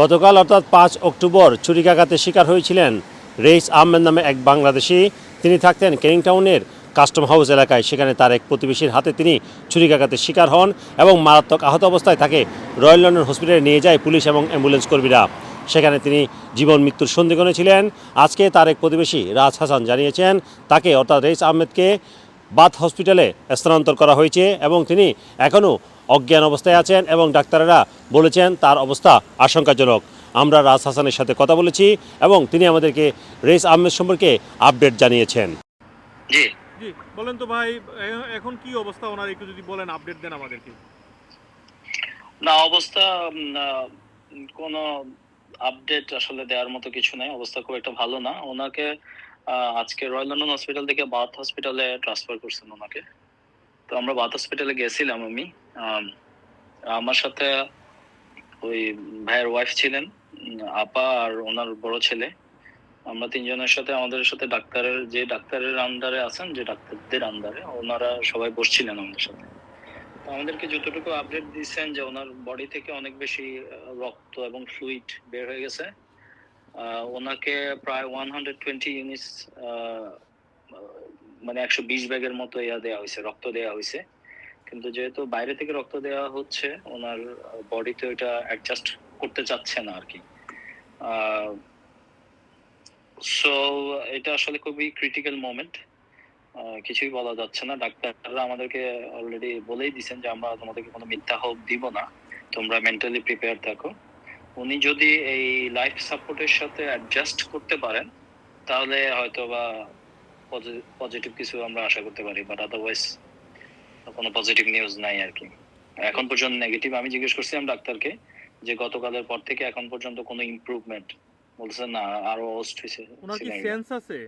গতকাল অর্থাৎ পাঁচ অক্টোবর ছুরিকাঘাতে শিকার হয়েছিলেন রেইস আহমেদ নামে এক বাংলাদেশি। তিনি থাকতেন কেনিংটাউনের কাস্টম হাউস এলাকায়। সেখানে তার এক প্রতিবেশীর হাতে তিনি ছুরিকাঘাতে শিকার হন এবং মারাত্মক আহত অবস্থায় তাকে রয়্যাল লন্ডন হসপিটালে নিয়ে যায় পুলিশ এবং অ্যাম্বুলেন্স কর্মীরা। সেখানে তিনি জীবন মৃত্যুর সন্ধিগণে ছিলেন। আজকে তার এক প্রতিবেশী রাজ হাসান জানিয়েছেন, তাকে অর্থাৎ রেইস আহমেদকে বাথ হসপিটালে স্থানান্তর করা হয়েছে এবং তিনি এখনও অজ্ঞান অবস্থায় আছেন এবং ডাক্তারেরা বলেছেন তার অবস্থা আশঙ্কাজনক। আমরা রাজ হাসানের সাথে কথা বলেছি এবং তিনি আমাদেরকে রেইস আহমেদ সম্পর্কে আপডেট জানিয়েছেন। জি। জি বলেন তো ভাই এখন কি অবস্থা ওনার? একটু যদি বলেন আপডেট দেন আমাদেরকে। না অবস্থা কোনো আপডেট আসলে দেওয়ার মতো কিছু নাই। অবস্থা খুব একটা ভালো না। ওনাকে আজকে রয়্যাল লন্ডন হসপিটাল থেকে বাথ হসপিটালে ট্রান্সফার করছেন ওনাকে। তো আমরা বাথ হসপিটালে গেছিলাম আমি। আম, আমার সাথে ওই ভাইয়ের ওয়াইফ ছিলেন আপা আর ওনার বড় ছেলে। আমরা তিনজনের সাথে আমাদের সাথে ডাক্তারের যে ডাক্তারের আন্ডারে আছেন যে ডাক্তারদের আন্ডারে ওনারা সবাই বসছিলেন আমাদের সাথে। আমাদেরকে যতটুকু আপডেট দিচ্ছেন যে ওনার বডি থেকে অনেক বেশি রক্ত এবং ফ্লুইড বের হয়ে গেছে। ওনাকে প্রায় ওয়ান হান্ড্রেড টোয়েন্টি ইউনিটস মানে একশো বিশ ব্যাগের মতো ইয়া দেওয়া হয়েছে, রক্ত দেওয়া হয়েছে। কিন্তু যেহেতু বাইরে থেকে রক্ত দেওয়া হচ্ছে, ওনার বডিতে ওইটা অ্যাডজাস্ট করতে চাচ্ছে না আর কি। সো এটা আসলে খুবই ক্রিটিক্যাল মোমেন্ট কিছুই বলা যাচ্ছে না। ডাক্তাররা আমাদেরকে অলরেডি বলেই দিছেন যে আমরা তোমাদেরকে কোনো মিথ্যা হোপ দিব না। তোমরা মেন্টালি প্রিপেয়ার থাকো। উনি যদি এই লাইফ সাপোর্টের সাথে অ্যাডজাস্ট করতে পারেন তাহলে হয়তো বা পজিটিভ কিছু আমরা আশা করতে পারি বাট আদারওয়াইজ কোনো পজিটিভ নিউজ নাই আর কি। এখন পর্যন্ত নেগেটিভ আমি জিজ্ঞেস করছিলাম ডাক্তারকে যে গতকালের পর থেকে এখন পর্যন্ত কোনো ইমপ্রুভমেন্ট বলছে না আরও ওস্ট হয়েছে ওনার কি সেন্স আছে?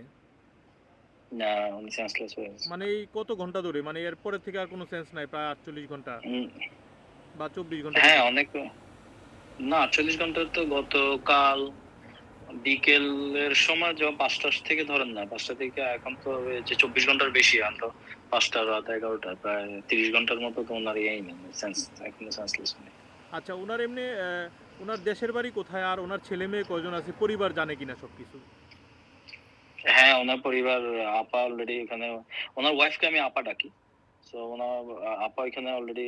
না উনি সেন্সলেস হয়ে মানে এই কত ঘণ্টা ধরে? মানে এর পরে থেকে আর কোনো সেন্স নাই প্রায় আটচল্লিশ ঘণ্টা বা চব্বিশ ঘণ্টা হ্যাঁ অনেক না আটচল্লিশ ঘণ্টার তো গতকাল বিকেলের সময় যখন পাঁচটা থেকে ধরেন না পাঁচটা থেকে এখন তো যে চব্বিশ ঘণ্টার বেশি এখন তো পাঁচটা রাত এগারোটা প্রায় তিরিশ ঘণ্টার মতো তো ওনার ইয়েই নেই সেন্স এখনও সেন্সলেস নেই। আচ্ছা ওনার এমনি ওনার দেশের বাড়ি কোথায় আর ওনার ছেলে মেয়ে কয়জন আছে পরিবার জানে কিনা সবকিছু? হ্যাঁ ওনার পরিবার আপা অলরেডি এখানে ওনার ওয়াইফকে আমি আপা ডাকি তো ওনার আপা এখানে অলরেডি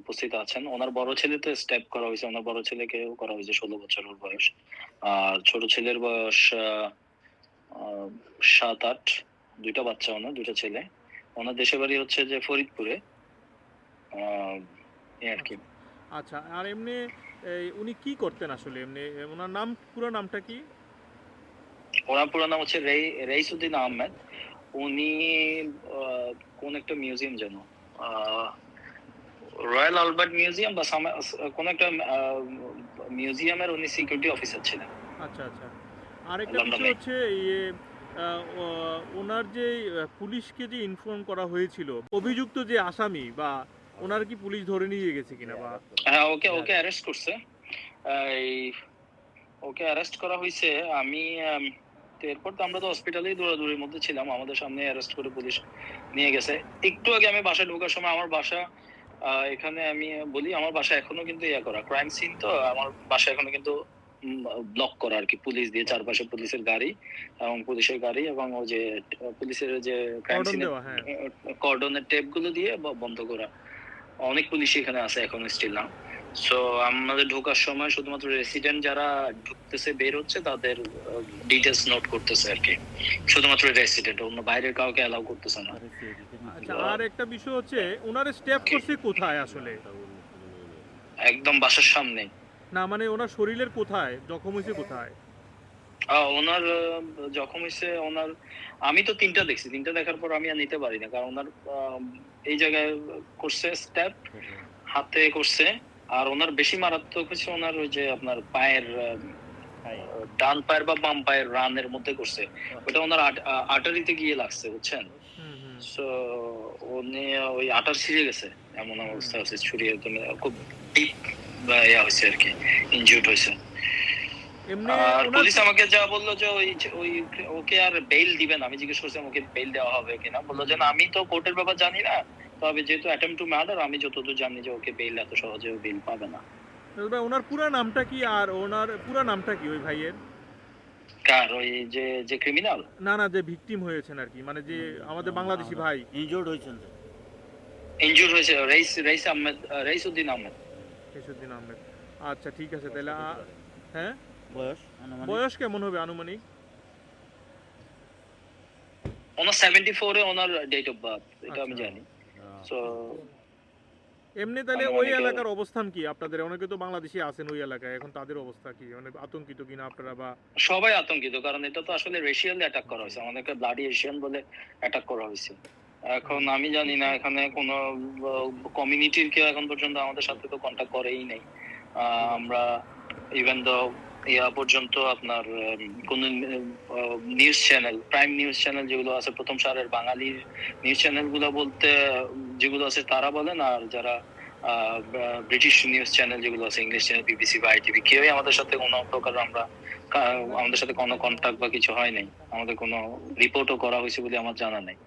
উপস্থিত আছেন। ওনার বড় ছেলে তো স্টেপ করা হয়েছে। ওনার বড় ছেলেকেও করা হয়েছে ষোলো বছর ওর বয়স। আর ছোট ছেলের বয়স সাত আট দুইটা বাচ্চা ওনার দুইটা ছেলে। ওনার দেশের বাড়ি হচ্ছে যে ফরিদপুরে। আর কি। আচ্ছা আর এমনি উনি কি করতেন আসলে? এমনি ওনার নাম পুরো নামটা কি? ওনার পুরো নাম হচ্ছে রেই রেইসুদ্দিন আহমেদ। উনি কোন একটা মিউজিয়াম যেন রয়্যাল আলবার্ট মিউজিয়াম বা কোন একটা মিউজিয়ামের উনি সিকিউরিটি অফিসার ছিলেন। আচ্ছা আচ্ছা। আরেকটা। বিষয় হচ্ছে ইয়ে ওনার যে পুলিশকে যে ইনফর্ম করা হয়েছিল অভিযুক্ত যে আসামি বা ওনার কি পুলিশ ধরে নিয়ে গেছে কিনা বা? হ্যাঁ ওকে ওকে অ্যারেস্ট করছে। এই ওকে অ্যারেস্ট করা হয়েছে। আমি এরপর তো আমরা তো হসপিটালেই দৌড়াদৌড়ির মধ্যে ছিলাম। আমাদের সামনে অ্যারেস্ট করে পুলিশ নিয়ে গেছে। একটু আগে আমি বাসায় ঢোকার সময় আমার বাসা এখানে আমি বলি আমার বাসা এখনও কিন্তু ইয়া করা ক্রাইম সিন তো আমার বাসা এখনও কিন্তু ব্লক করা আর কি পুলিশ দিয়ে চারপাশে পুলিশের গাড়ি এবং পুলিশের গাড়ি এবং ওই যে পুলিশের যে ক্রাইম সিন সিনের কর্ডনের টেপগুলো দিয়ে বন্ধ করা। অনেক পুলিশ এখানে আছে এখন স্টিল না সো আমাদের ঢোকার সময় শুধুমাত্র রেসিডেন্ট যারা ঢুকতেছে বের হচ্ছে তাদের ডিটেলস নোট করতেছে আর কি। শুধুমাত্র রেসিডেন্ট অন্য বাইরের কাউকে অ্যালাউ করতেছে না। আচ্ছা আর একটা বিষয় হচ্ছে ওনার স্টেপ করছে কোথায় আসলে? একদম বাসার সামনে। না মানে ওনার শরীরের কোথায়? জখম হয়েছে কোথায়? ওনার জখম হয়েছে ওনার আমি তো তিনটা দেখছি তিনটা দেখার পর আমি আর নিতে পারি না কারণ ওনার এই জায়গায় করছে স্টেপ হাতে করছে। আর ওনার বেশি মারাত্মক হচ্ছে ওনার ওই যে আপনার পায়ের ডান পায়ের বা বাম পায়ের রানের মধ্যে করছে। ওটা ওনার আটারিতে গিয়ে লাগছে বুঝছেন? সো উনি ওই আটার ছিঁড়ে গেছে। এমন অবস্থা আছে ছুরি একদম খুব ডিপ ইয়া হয়েছে আর কি হয়েছে। আর পুলিশ আমাকে যা বলল যে ওই ওই ওকে আর বেইল দিবেন আমি জিজ্ঞেস করছিলাম ওকে বেইল দেওয়া হবে কিনা? বলল যে না আমি তো কোর্টের ব্যাপার জানি না। তবে যেহেতু অ্যাটেম্প টু মার্ডার আমি যতদূর জানি যে ওকে বেইল এত সহজে বেইল পাবে না। ভাই ওনার পুরা নামটা কি আর ওনার পুরা নামটা কি ওই ভাইয়ের? কার? ওই যে যে ক্রিমিনাল না না যে ভিকটিম হয়েছেন আর কি মানে যে আমাদের বাংলাদেশি ভাই। ইনজোর্ড হয়েছেন। ইনজুর হয়েছে রাইস রাইস আহমেদ আহ, রাইস উদ্দিন আহমেদ। কেশুদ্দিন আহমেদ। আচ্ছা ঠিক আছে তাহলে হ্যাঁ? বয়স আনুমানিক? বয়স কেমন হবে আনুমানিক? ওনার সেভেন্টি ফোরে ওনার ডেট অফ বার্থ এটা আমি আচ্ছা। জানি। সো এমনি তাহলে ওই এলাকার অবস্থান কি? আপনাদের অনেকে তো বাংলাদেশি আছেন ওই এলাকায় এখন তাদের অবস্থা কি? মানে আতঙ্কিত কিনা আপনারা বা সবাই আতঙ্কিত কারণ এটা তো আসলে রেশিয়াল অ্যাটাক করা হয়েছে। আমাদেরকে ব্লাডি এশিয়ান বলে অ্যাটাক করা হয়েছে। এখন আমি জানি না এখানে কোনো কমিউনিটির কেউ এখন পর্যন্ত আমাদের সাথে তো কন্ট্যাক্ট করেই নেই। আমরা ইভেন দো ইয়া পর্যন্ত আপনার কোন news channel prime news channel যেগুলো আছে, প্রথম সারের বাঙালির নিউজ চ্যানেলগুলো বলতে যেগুলো আছে তারা বলেন, আর যারা ব্রিটিশ নিউজ চ্যানেল যেগুলো আছে ইংলিশ চ্যানেল বিবিসি বা আইটিভি কেউই আমাদের সাথে কোনো প্রকার আমরা আমাদের সাথে কোনো কন্ট্যাক্ট বা কিছু হয় নাই। আমাদের কোনো রিপোর্টও করা হয়েছে বলে আমার জানা নেই।